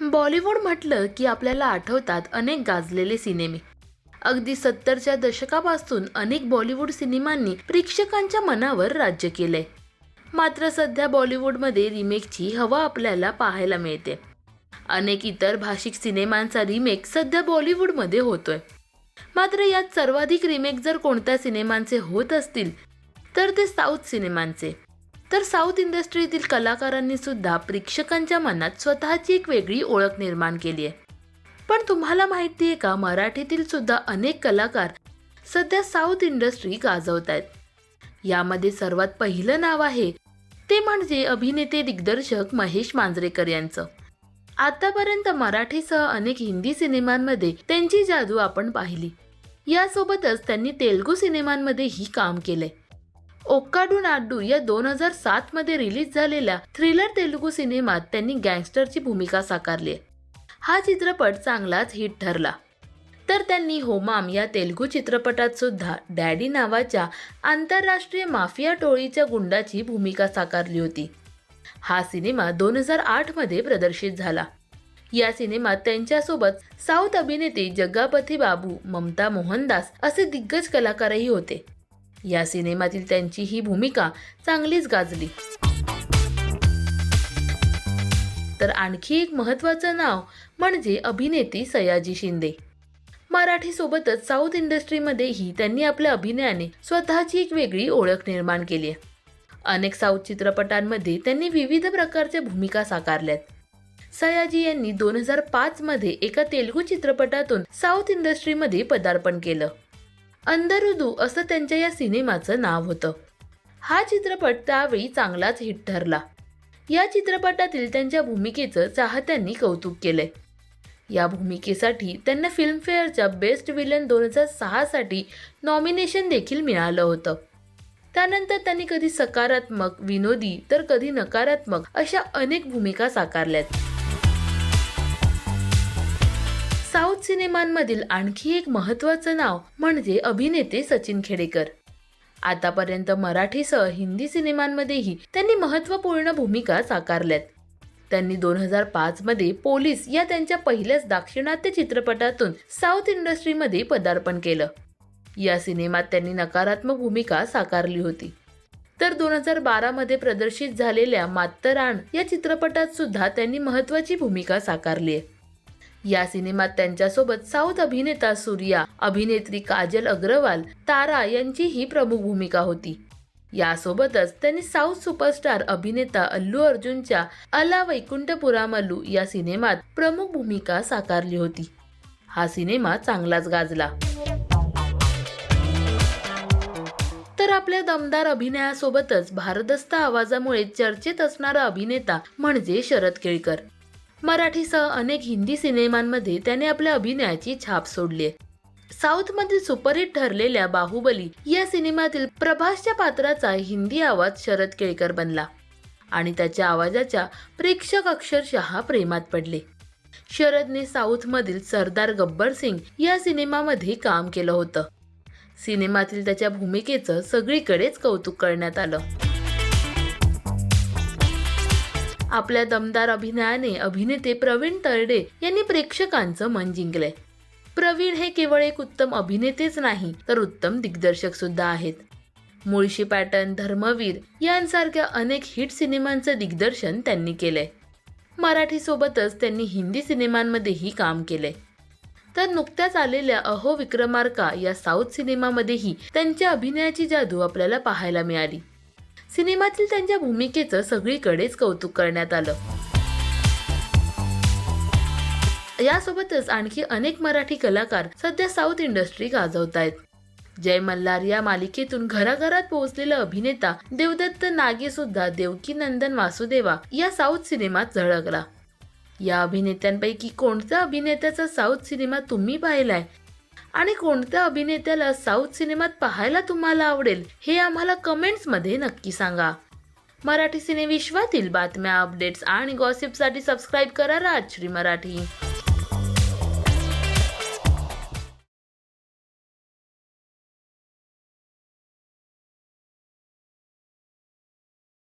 बॉलिवूड म्हटलं की आपल्याला आठवतात अनेक गाजलेले सिनेमे. अगदी सत्तरच्या दशकापासून अनेक बॉलिवूड सिनेमांनी प्रेक्षकांच्या मनावर राज्य केलंय. मात्र सध्या बॉलिवूडमध्ये रिमेकची हवा आपल्याला पाहायला मिळते. अनेक इतर भाषिक सिनेमांचा रिमेक सध्या बॉलिवूडमध्ये होतोय. मात्र यात सर्वाधिक रिमेक जर कोणत्या सिनेमांचे होत असतील तर ते साऊथ सिनेमांचे. तर साऊथ इंडस्ट्रीतील कलाकारांनी सुद्धा प्रेक्षकांच्या मनात स्वतःची एक वेगळी ओळख निर्माण केली आहे. पण तुम्हाला माहिती आहे का मराठीतील सुद्धा अनेक कलाकार सध्या साऊथ इंडस्ट्री गाजवत आहेत. यामध्ये सर्वात पहिलं नाव आहे ते म्हणजे अभिनेते दिग्दर्शक महेश मांजरेकर यांचं. आतापर्यंत मराठीसह अनेक हिंदी सिनेमांमध्ये त्यांची जादू आपण पाहिली. यासोबतच त्यांनी तेलगू सिनेमांमध्येही काम केलंय. ओक्काडू नाडू या दोन हजार सात मध्ये रिलीज झालेल्या थ्रिलर तेलुगू सिनेमात त्यांनी गँगस्टरची भूमिका साकारली. हा चित्रपट चांगलाच हिट ठरला. तर त्यांनी होमाम या तेलुगू चित्रपटात सुद्धा डॅडी नावाच्या आंतरराष्ट्रीय माफिया टोळीच्या गुंडाची भूमिका साकारली होती. हा सिनेमा दोन हजार आठमध्ये प्रदर्शित झाला. या सिनेमात त्यांच्यासोबत साऊथ अभिनेते जग्गापथी बाबू ममता मोहनदास असे दिग्गज कलाकारही होते. या सिनेमातील त्यांची ही भूमिका चांगलीच गाजली. तर आणखी एक महत्वाचं नाव म्हणजे अभिनेती सयाजी शिंदे. मराठी सोबतच साऊथ इंडस्ट्रीमध्येही त्यांनी आपल्या अभिनयाने स्वतःची एक वेगळी ओळख निर्माण केली आहे. अनेक साऊथ चित्रपटांमध्ये त्यांनी विविध प्रकारच्या भूमिका साकारल्यात. सयाजी यांनी दोन हजार पाच मध्ये एका तेलुगू चित्रपटातून साऊथ इंडस्ट्रीमध्ये पदार्पण केलं. अंधरुदू असं त्यांच्या या सिनेमाचं नाव होतं. हा चित्रपट त्यावेळी चांगलाच हिट ठरला. या चित्रपटातील त्यांच्या भूमिकेचं चाहत्यांनी कौतुक केलंय. या भूमिकेसाठी त्यांना फिल्मफेअरच्या बेस्ट विलन दोन हजार सहासाठी नॉमिनेशन देखील मिळालं होतं. त्यानंतर त्यांनी कधी सकारात्मक विनोदी तर कधी नकारात्मक अशा अनेक भूमिका साकारल्यात. साऊथ सिनेमांमधील आणखी एक महत्त्वाचं नाव म्हणजे अभिनेते सचिन खेडेकर. आतापर्यंत मराठीसह हिंदी सिनेमांमध्येही त्यांनी महत्त्वपूर्ण भूमिका साकारल्यात. त्यांनी दोन हजार पाच मध्ये पोलीस या त्यांच्या पहिल्याच दाक्षिणात्य चित्रपटातून साऊथ इंडस्ट्रीमध्ये पदार्पण केलं. या सिनेमात त्यांनी नकारात्मक भूमिका साकारली होती. तर दोन हजार बारा मध्ये प्रदर्शित झालेल्या मात्तराण या चित्रपटात सुद्धा त्यांनी महत्वाची भूमिका साकारली आहे. या सिनेमात त्यांच्यासोबत साऊथ अभिनेता सूर्या अभिनेत्री काजल अग्रवाल तारा यांची ही प्रमुख भूमिका होती. यासोबतच त्यांनी साऊथ सुपरस्टार अभिनेता अल्लू अर्जुनच्या अला वैकुंठपुरामलू या सिनेमात प्रमुख भूमिका साकारली होती. हा सिनेमा चांगलाच गाजला. तर आपल्या दमदार अभिनयासोबतच भारदस्त आवाजामुळे चर्चेत असणारा अभिनेता म्हणजे शरद केळकर. मराठीसह अनेक हिंदी सिनेमांमध्ये त्याने आपल्या अभिनयाची छाप सोडली आहे. साऊथमधील सुपरहिट ठरलेल्या बाहुबली या सिनेमातील प्रभासच्या पात्राचा हिंदी आवाज शरद केळकर बनला आणि त्याच्या आवाजाच्या प्रेक्षक अक्षरशः प्रेमात पडले. शरदने साऊथमधील सरदार गब्बर सिंग या सिनेमामध्ये काम केलं होतं. सिनेमातील त्याच्या भूमिकेचं सगळीकडेच कौतुक करण्यात आलं. आपल्या दमदार अभिनयाने अभिनेते प्रवीण तरडे यांनी प्रेक्षकांचं मन जिंकले प्रवीण हे केवळ एक उत्तम अभिनेतेच नाही तर उत्तम दिग्दर्शक सुद्धा आहेत. मुळशी पॅटर्न धर्मवीर यांसारख्या अनेक हिट सिनेमांचं दिग्दर्शन त्यांनी केलंय. मराठी सोबतच त्यांनी हिंदी सिनेमांमध्येही काम केलंय. तर नुकत्याच आलेल्या अहो विक्रमार्का या साऊथ सिनेमामध्येही त्यांच्या अभिनयाची जादू आपल्याला पाहायला मिळाली. सिनेमातील त्यांच्या भूमिकेचं सगळीकडेच कौतुक करण्यात आलं. यासोबतच आणखी अनेक मराठी कलाकार सध्या साऊथ इंडस्ट्री गाजवत आहेत जय मल्हार या मालिकेतून घराघरात पोहोचलेला अभिनेता देवदत्त नागे सुद्धा देवकी नंदन वासुदेवा या साऊथ सिनेमात झळकला. या अभिनेत्यांपैकी कोणत्या अभिनेत्याचा साऊथ सिनेमा तुम्ही पाहिलाय? आणि कोणत्या अभिनेत्याला साऊथ सिनेमात पाहायला तुम्हाला आवडेल हे आम्हाला कमेंट्समध्ये नक्की सांगा. मराठी सिनेविश्वातील बातम्या अपडेट्स आणि गॉसिपसाठी सबस्क्राईब करा राजश्री मराठी.